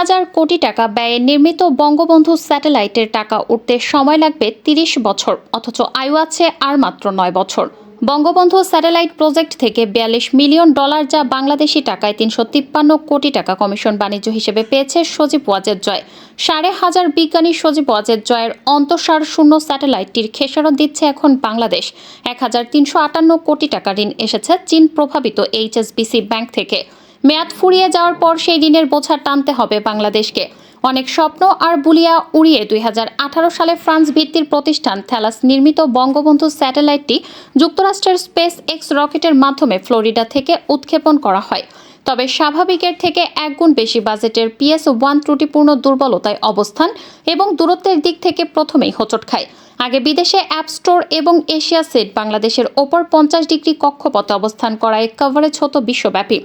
হাজার কোটি টাকা ব্যয়ে নির্মিত বঙ্গবন্ধু স্যাটেলাইটের টাকা উঠতে সময় লাগবে তিরিশ বছর, অথচ আয়ু আছে আর মাত্র নয় বছর। বঙ্গবন্ধু স্যাটেলাইট প্রজেক্ট থেকে বিয়াল্লিশ মিলিয়ন ডলার যা বাংলাদেশি টাকায় তিনশো তিপ্পান্ন কোটি টাকা কমিশন বাণিজ্য হিসেবে পেয়েছে সজীব ওয়াজেদ জয়। সাড়ে হাজার বিজ্ঞানী সজীব ওয়াজেদ জয়ের অন্তঃসার শূন্য স্যাটেলাইটটির খেসারত দিচ্ছে এখন বাংলাদেশ। এক হাজার তিনশো আটান্ন কোটি টাকা ঋণ এসেছে চীন প্রভাবিত এইচএসবিসি ব্যাংক থেকে। মেয়াদ ফুরিয়ে যাওয়ার পর সেই ঋণের বোঝা টানতে হবে বাংলাদেশকে। অনেক স্বপ্ন আর বুলিয়া উড়িয়ে দু হাজার আঠারো সালে ফ্রান্স ভিত্তির প্রতিষ্ঠান থ্যালাস নির্মিত বঙ্গবন্ধু স্যাটেলাইটটি যুক্তরাষ্ট্রের স্পেস এক্স রকেটের মাধ্যমে ফ্লোরিডা থেকে উৎক্ষেপণ করা হয়। তবে স্বাভাবিকের থেকে একগুণ বেশি বাজেটের পিএস ওয়ান ত্রুটিপূর্ণ দুর্বলতায় অবস্থান এবং দূরত্বের দিক থেকে প্রথমেই হোঁচট খায়। আগে বিদেশে অ্যাপ স্টোর এবং এশিয়া সেট বাংলাদেশের ওপর পঞ্চাশ ডিগ্রি কক্ষপথে অবস্থান করায় কভারেজ হতো বিশ্বব্যাপী।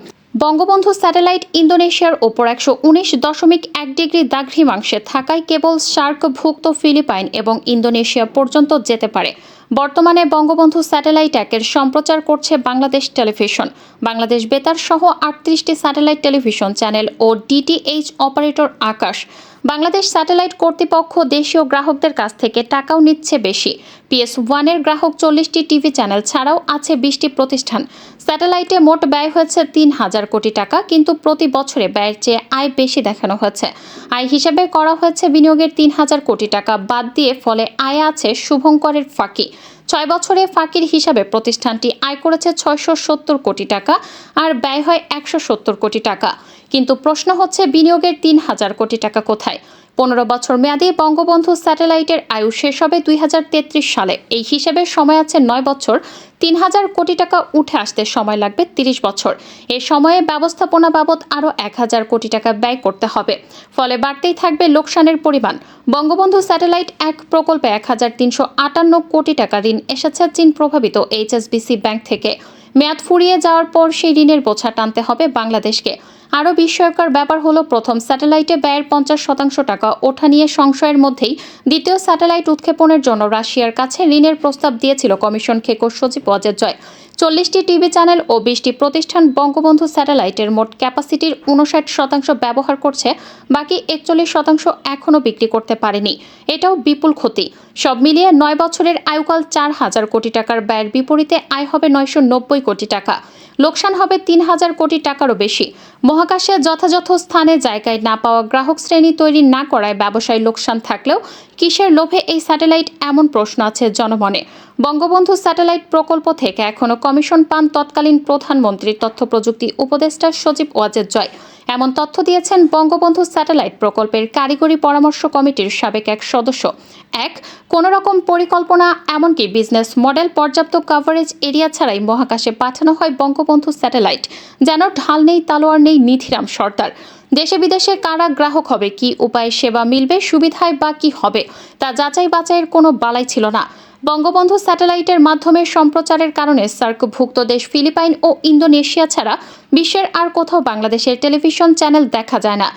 বঙ্গবন্ধু স্যাটেলাইট ইন্দোনেশিয়ার ওপর একশো উনিশ দশমিক এক ডিগ্রি দাঘ্রিমাংশে থাকায় কেবল সার্কভুক্ত ফিলিপাইন এবং ইন্দোনেশিয়া পর্যন্ত যেতে পারে। বর্তমানে বঙ্গবন্ধু স্যাটেলাইট একের সম্প্রচার করছে বাংলাদেশ টেলিভিশন। বাংলাদেশ বেতার সহ আটত্রিশটি স্যাটেলাইট টেলিভিশন চ্যানেল ও DTH operator Akash. Bangladesh satellite কর্তৃপক্ষ দেশীয় গ্রাহকদের কাছ থেকে টাকাও নিচ্ছে বেশি। পিএস ওয়ানের গ্রাহক চল্লিশটি টিভি চ্যানেল ছাড়াও আছে বিশটি প্রতিষ্ঠান। স্যাটেলাইটে মোট ব্যয় হয়েছে তিন হাজার কোটি টাকা, কিন্তু প্রতি বছরে ব্যয়ের চেয়ে আয় বেশি দেখানো হয়েছে। আয় হিসেবে করা হয়েছে বিনিয়োগের তিন হাজার কোটি টাকা বাদ দিয়ে ফলে আয় আছে শুভঙ্করের ফাঁকি। ছয় বছরে ফাঁকির হিসাবে প্রতিষ্ঠানটি আয় করেছে ছয়শো সত্তর কোটি টাকা আর ব্যয় হয় একশো সত্তর কোটি টাকা। কিন্তু প্রশ্ন হচ্ছে, বিনিয়োগের তিন হাজার কোটি টাকা কোথায়? পনেরো বছর মেয়াদী বঙ্গবন্ধু স্যাটেলাইটের আয়ু শেষ হবে দুই হাজার তেত্রিশ সালে। এই হিসেবে সময় আছে নয় বছর। তিন হাজার কোটি টাকা উঠে আসতে সময় লাগবে তিরিশ বছর। এ সময়ে ব্যবস্থাপনা বাবদ আরও এক হাজার কোটি টাকা ব্যয় করতে হবে। ফলে বাড়তেই থাকবে লোকসানের পরিমাণ। বঙ্গবন্ধু স্যাটেলাইট এক প্রকল্পে এক হাজার তিনশো আটান্ন কোটি টাকা ঋণ এসেছে চীন প্রভাবিত এইচএসবিসি ব্যাংক থেকে। মেয়াদ ফুরিয়ে যাওয়ার পর সেই ঋণের বোঝা টানতে হবে বাংলাদেশকে। আরও বিস্ময়কর ব্যাপার হলো, প্রথম স্যাটেলাইটে ব্যয়ের পঞ্চাশ শতাংশ টাকা ওঠা নিয়ে সংশয়ের মধ্যেই দ্বিতীয় স্যাটেলাইট উৎক্ষেপণের জন্য রাশিয়ার কাছে ঋণের প্রস্তাব দিয়েছিল কমিশন খেকো সচিব অজয় জয়। চল্লিশটি টিভি চ্যানেল ও বিশটি প্রতিষ্ঠান বঙ্গবন্ধু স্যাটেলাইটের মোট ক্যাপাসিটির উনষাট শতাংশ ব্যবহার করছে, বাকি একচল্লিশ শতাংশ এখনও বিক্রি করতে পারেনি। এটাও বিপুল ক্ষতি। সব মিলিয়ে নয় বছরের আয়ুকাল চার হাজার কোটি টাকার ব্যয়ের বিপরীতে আয় হবে নয়শো নব্বই কোটি টাকা। লোকসান হবে তিন হাজার কোটি টাকারও বেশি। মহাকাশে যথাযথ স্থানে জায়গায় না পাওয়া গ্রাহক শ্রেণি তৈরি না করায় ব্যবসায় লোকসান থাকলেও কিসের লোভে এই স্যাটেলাইট? এমন প্রশ্ন আছে জনমনে। বঙ্গবন্ধু স্যাটেলাইট প্রকল্প থেকে এখনও কমিশন পান তৎকালীন প্রধানমন্ত্রীর তথ্য প্রযুক্তি উপদেষ্টা সচিব ওয়াজেদ জয়। এমন তথ্য দিয়েছেন বঙ্গবন্ধু স্যাটেলাইট প্রকল্পের কারিগরি পরামর্শ কমিটির সাবেক এক সদস্য। এক কোনো রকম পরিকল্পনা এমনকি বিজনেস মডেল পর্যাপ্ত কভারেজ এরিয়া ছাড়াই মহাকাশে পাঠানো হয় বঙ্গবন্ধু স্যাটেলাইট, যেন ঢাল নেই, তালোয়ার নেই, নিধিরাম সর্দার। দেশে বিদেশে কারা গ্রাহক হবে, কি উপায়ে সেবা মিলবে, সুবিধায় বা কি হবে, তা যাচাই বাছাইয়ের কোনো বালাই ছিল না। বঙ্গবন্ধু স্যাটেলাইটের মাধ্যমে সম্প্রচারের কারণে সার্কভুক্ত দেশ ফিলিপাইন ও ইন্দোনেশিয়া ছাড়া বিশ্বের আর কোথাও বাংলাদেশের টেলিভিশন চ্যানেল দেখা যায় না।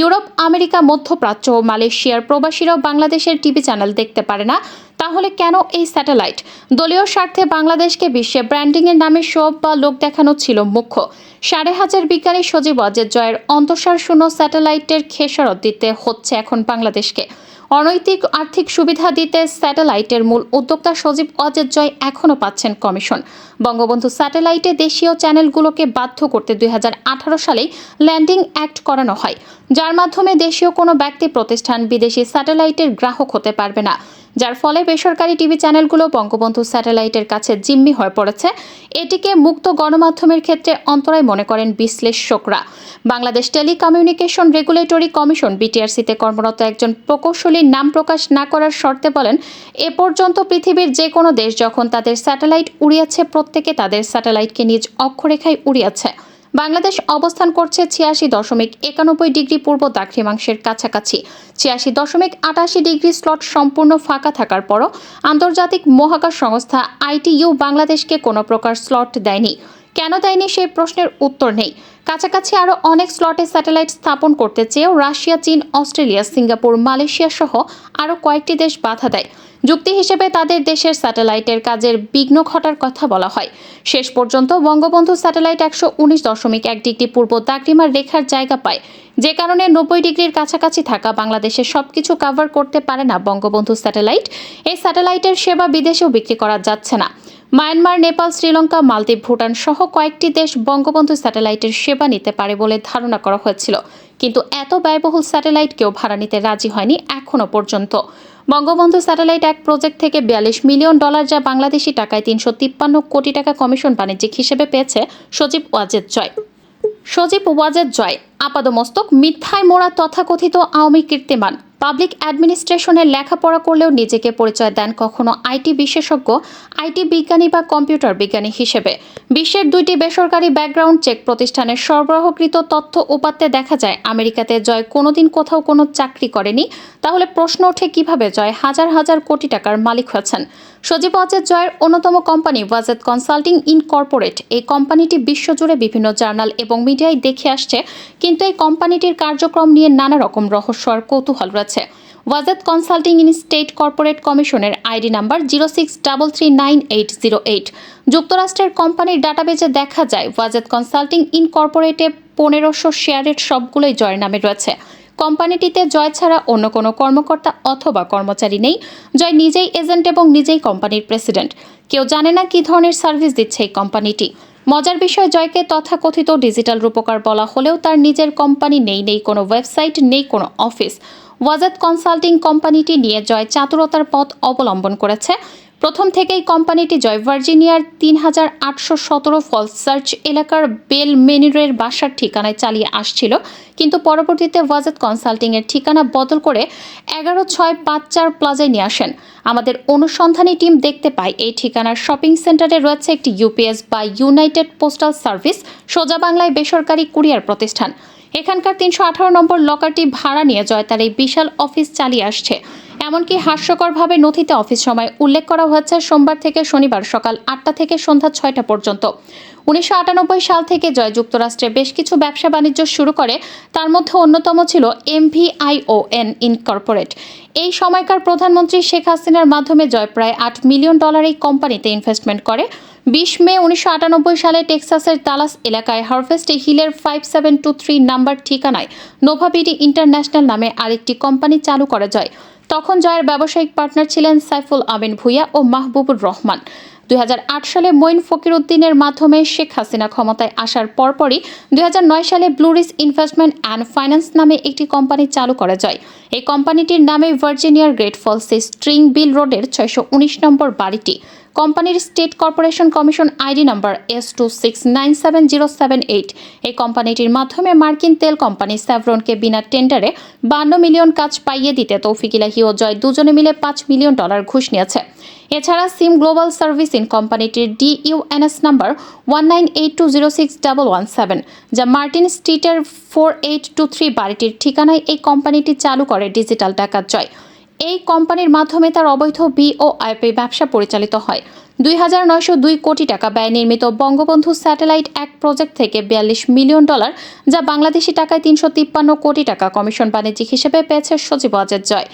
ইউরোপ, আমেরিকা, মধ্যপ্রাচ্য ও মালয়েশিয়ার প্রবাসীরাও বাংলাদেশের টিভি চ্যানেল দেখতে পারে না। তাহলে কেন এই স্যাটেলাইট? দলীয় স্বার্থে বাংলাদেশকে বিশ্বে ব্র্যান্ডিংয়ের নামে সব বা লোক দেখানো ছিল মুখ্য। সাড়ে হাজার বিজ্ঞানী সজীব অজের জয়ের অন্তঃসার শূন্য স্যাটেলাইটের খেসারত দিতে হচ্ছে এখন বাংলাদেশকে। অনৈতিক আর্থিক সুবিধা দিতে স্যাটেলাইটের মূল উদ্যোক্তা সজীব অজেত জয় এখনও পাচ্ছেন কমিশন। বঙ্গবন্ধু স্যাটেলাইটে দেশীয় চ্যানেলগুলোকে বাধ্য করতে দু হাজার আঠারো সালেই ল্যান্ডিং অ্যাক্ট করানো হয়। যার মাধ্যমে দেশীয় কোনো ব্যক্তি প্রতিষ্ঠান বিদেশি স্যাটেলাইটের গ্রাহক হতে পারবে না। যার ফলে বেসরকারি টিভি চ্যানেলগুলো বঙ্গবন্ধু স্যাটেলাইটের কাছে জিম্মি হয়ে পড়েছে। এটিকে মুক্ত গণমাধ্যমের ক্ষেত্রে অন্তরায় মনে করেন বিশ্লেষকরা। বাংলাদেশ টেলিকমিউনিকেশন রেগুলেটরি কমিশন, বিটিআরসিতে কর্মরত একজন প্রকৌশলীর নাম প্রকাশ না করার শর্তে বলেন, এ পর্যন্ত পৃথিবীর যে কোনো দেশ যখন তাদের স্যাটেলাইট উড়িয়েছে, প্রত্যেকে তাদের স্যাটেলাইটকে নিজ অক্ষরেখায় উড়িয়েছে। বাংলাদেশ অবস্থান করছে ছিয়াশি দশমিক একানব্বই ডিগ্রি পূর্ব দাক্ষিমাংশের কাছাকাছি। ছিয়াশি দশমিক আটাশি ডিগ্রি স্লট সম্পূর্ণ ফাঁকা থাকার পরও আন্তর্জাতিক মহাকাশ সংস্থা আইটিইউ বাংলাদেশকে কোনো প্রকার স্লট দেয়নি। কেন দেয়নি সেই প্রশ্নের উত্তর নেই। কাছাকাছি আরও অনেক স্লটে স্যাটেলাইট স্থাপন করতে চেয়েও রাশিয়া, চীন, অস্ট্রেলিয়া, সিঙ্গাপুর, মালয়েশিয়া সহ আরও কয়েকটি দেশ বাধা দেয়। যুক্তি হিসেবে তাদের দেশের স্যাটেলাইটের কাজের বিঘ্ন ঘটার কথা বলা হয়। শেষ পর্যন্ত বঙ্গবন্ধু স্যাটেলাইট একশো উনিশ দশমিক এক ডিগ্রি পূর্ব দাগরিমার রেখার জায়গা পায়। যে কারণে নব্বই ডিগ্রির কাছাকাছি থাকা বাংলাদেশের সবকিছু কভার করতে পারে না বঙ্গবন্ধু স্যাটেলাইট। এই স্যাটেলাইটের সেবা বিদেশেও বিক্রি করা যাচ্ছে না। মায়ানমার, নেপাল, শ্রীলঙ্কা, মালদ্বীপ, ভুটান সহ কয়েকটি দেশ বঙ্গবন্ধু স্যাটেলাইটের সেবা নিতে পারে বলে ধারণা করা হয়েছিল। কিন্তু এত ব্যয়বহুল স্যাটেলাইট কেউ ভাড়া নিতে রাজি হয়নি এখনও পর্যন্ত। বঙ্গবন্ধু স্যাটেলাইট এক প্রজেক্ট থেকে বিয়াল্লিশ মিলিয়ন ডলার যা বাংলাদেশি টাকায় তিনশো তিপ্পান্ন কোটি টাকা কমিশন বাণিজ্যিক হিসেবে পেয়েছে সজীব ওয়াজেদ জয়। সজীব ওয়াজেদ জয়, আপাদমস্তক, মিথ্যায় মোড়া তথাকথিত আওয়ামী কীর্তিমান। পাবলিক অ্যাডমিনিস্ট্রেশনের লেখাপড়া করলেও নিজেকে পরিচয় দেন কখনো আইটি বিশেষজ্ঞ, আইটি বিজ্ঞানী বা কম্পিউটার বিজ্ঞানী হিসেবে। বিশ্বের দুইটি বেসরকারি ব্যাকগ্রাউন্ড চেক প্রতিষ্ঠানের সরবরাহকৃত তথ্য উপাত্তে দেখা যায়, আমেরিকাতে জয় কোনোদিন কোথাও কোনো চাকরি করেনি তাহলে প্রশ্ন ওঠে কীভাবে জয় হাজার হাজার কোটি টাকার মালিক হয়েছেন? সজীব ওয়াজেদ জয়ের অন্যতম কোম্পানি ওয়াজেদ কনসাল্টিং ইনকর্পোরেট। এই কোম্পানিটি বিশ্বজুড়ে বিভিন্ন জার্নাল এবং মিডিয়ায় দেখে আসছে, কিন্তু এই কোম্পানিটির কার্যক্রম নিয়ে নানা রকম রহস্য আর কৌতূহল রয়েছে। Wazed consulting in state corporate কমিশনের ID number zero six double three nine eight zero eight. যুক্তরাষ্ট্রের কোম্পানির ডাটাবেজে দেখা যায়, ওয়াজেদ কনসাল্টিং ইনকর্পোরেটে পনেরোশো শেয়ারের সবগুলোই জয়ের নামে রয়েছে। কোম্পানিটিতে জয় ছাড়া অন্য কোনো কর্মকর্তা অথবা কর্মচারী নেই। জয় নিজেই এজেন্ট এবং নিজেই কোম্পানির প্রেসিডেন্ট। কেউ জানে না কী ধরনের সার্ভিস দিচ্ছে এই কোম্পানিটি। মজার বিষয়, জয়কে তথাকথিত ডিজিটাল রূপকার বলা হলেও তার নিজের কোম্পানি নেই নেই কোনো ওয়েবসাইট, নেই কোনো অফিস। ওয়াজাদ কনসাল্টিং কোম্পানিটি নিয়ে জয় চাতুরতার পথ অবলম্বন করেছে। প্রথম থেকেই কোম্পানিটি জয় ভার্জিনিয়ার তিন হাজার আটশো সতেরো ফলস সার্চ এলাকার বেল মেনিরের বাসার ঠিকানায় চালিয়ে আসছিল। কিন্তু পরবর্তীতে ওয়াজেদ কনসাল্টিংয়ের ঠিকানা বদল করে এগারো ছয় পাঁচ চার প্লাজায় নিয়ে আসেন। আমাদের অনুসন্ধানী টিম দেখতে পায়, এই ঠিকানার শপিং সেন্টারে রয়েছে একটি ইউপিএস বা ইউনাইটেড পোস্টাল সার্ভিস, সোজা বাংলায় বেসরকারি কুরিয়ার প্রতিষ্ঠান। এখানকার তিনশো আঠারো নম্বর লকারটি ভাড়া নিয়ে জয় তার এই বিশাল অফিস চালিয়ে আসছে। এমনকি হাস্যকরভাবে নথিতে অফিস সময় উল্লেখ করা হয়েছে সোমবার থেকে শনিবার সকাল আটটা থেকে সন্ধ্যা ছয়টা পর্যন্ত। উনিশশো আটানব্বই সাল থেকে জয় যুক্তরাষ্ট্রে বেশ কিছু ব্যবসা বাণিজ্য শুরু করে, তার মধ্যে অন্যতম ছিল এম এমভিআইওএন ইনকর্পোরেট। এই সময়কার প্রধানমন্ত্রী শেখ হাসিনার মাধ্যমে জয় প্রায় আট মিলিয়ন ডলার এই কোম্পানিতে ইনভেস্টমেন্ট করে। বিশ মে উনিশশো আটানব্বই সালে টেক্সাসের তালাস এলাকায় হারভেস্ট হিলের five seven two three number ঠিকানায় নোভাবিডি ইন্টারন্যাশনাল নামে আরেকটি কোম্পানি চালু করা যায়। তখন জয়ের ব্যবসায়িক পার্টনার ছিলেন সাইফুল আমিন ভুইয়া ও মাহবুবুর রহমান। দুই সালে মঈন ফকির উদ্দিনের মাধ্যমে শেখ হাসিনা ক্ষমতায় আসার পরপরই দুই হাজার নয় সালে ব্লুরিস ইনভেস্টমেন্ট অ্যান্ড ফাইন্যান্স নামে একটি কোম্পানি চালু করা যায়। এই কোম্পানিটির নামে ভার্জিনিয়ার গ্রেট ফলসে স্ট্রিং বিল রোডের ছয়শো উনিশ নম্বর বাড়িটি। কোম্পানির state corporation commission ID number S two six nine seven zero seven eight এই কোম্পানিটির মাধ্যমে মার্কিন তেল কোম্পানি স্যাভরনকে বিনা টেন্ডারে বান্ন মিলিয়ন কাজ পাইয়ে দিতে তৌফিক ইলাহি ও জয় দুজনে মিলে পাঁচ মিলিয়ন ডলার ঘুষ নিয়েছে। এছাড়া সিম গ্লোবাল সার্ভিস কোম্পানিটির DUNS number one nine eight two zero six double one seven যা মার্টিন স্ট্রিটের ফোর এইট টু থ্রি বাড়িটির ঠিকানায় এই কোম্পানিটি চালু করে ডিজিটাল ডাকাত জয়। এই কোম্পানির মাধ্যমে তার অবৈধ বিওআইপি ব্যবসা পরিচালিত হয়। দুই হাজার নয়শো দুই কোটি টাকা ব্যয় নির্মিত বঙ্গবন্ধু স্যাটেলাইট এক প্রজেক্ট থেকে বিয়াল্লিশ মিলিয়ন ডলার, যা বাংলাদেশি টাকায় তিনশো তিপ্পান্ন কোটি টাকা কমিশন বাণিজ্যিক হিসেবে পেয়েছে সচিব অজের জয়।